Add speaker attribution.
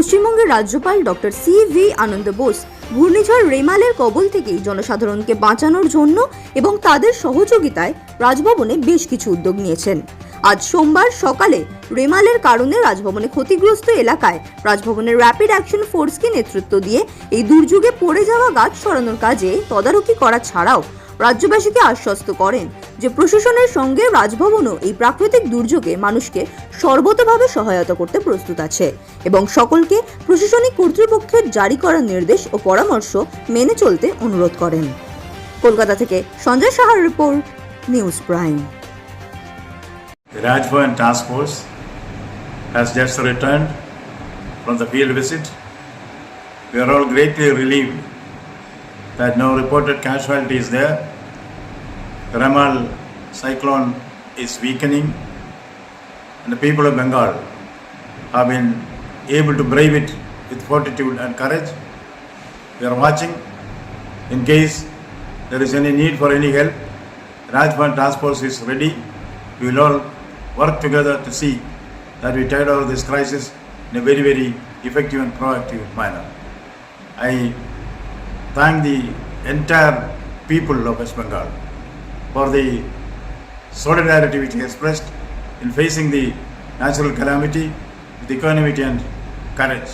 Speaker 1: পশ্চিমবঙ্গের রাজ্যপাল doctor C V Ananda Bose ঘূর্ণিঝড় রেমালের কবল থেকেই জনসাধারণকে বাঁচানোর জন্য এবং তাদের সহযোগিতায় রাজভবনে বেশ কিছু উদ্যোগ নিয়েছেন। আজ সোমবার সকালে রেমালের কারণে রাজভবনে ক্ষতিগ্রস্ত এলাকায় রাজভবনের র্যাপিড অ্যাকশন ফোর্সকে নেতৃত্ব দিয়ে এই দুর্যোগে পড়ে যাওয়া গাছ সরানোর কাজে তদারকি করা ছাড়াও রাজ্যবাসীকে আশ্বস্ত করেন যে প্রশাসনের সঙ্গে রাজভবনও এই প্রাকৃতিক দুর্যোগে মানুষকে সর্বতভাবে সহায়তা করতে প্রস্তুত আছে এবং সকলকে প্রশাসনিক কর্তৃপক্ষের জারি করা নির্দেশ ও পরামর্শ মেনে চলতে অনুরোধ করেন কলকাতা থেকে সঞ্জয় সাহার report, news prime
Speaker 2: Rajbhavan Task Force has just returned from the field visit. We are all greatly relieved that no reported casualties there. Ramal cyclone is weakening and the people of Bengal have been able to brave it with fortitude and courage. We are watching in case there is any need for any help. Rajbhavan Task Force is ready. We will all work together to see that we tide over this crisis in a very, very effective and proactive manner. I thank the entire people of West Bengal for the solidarity which they expressed in facing the natural calamity with equanimity and courage.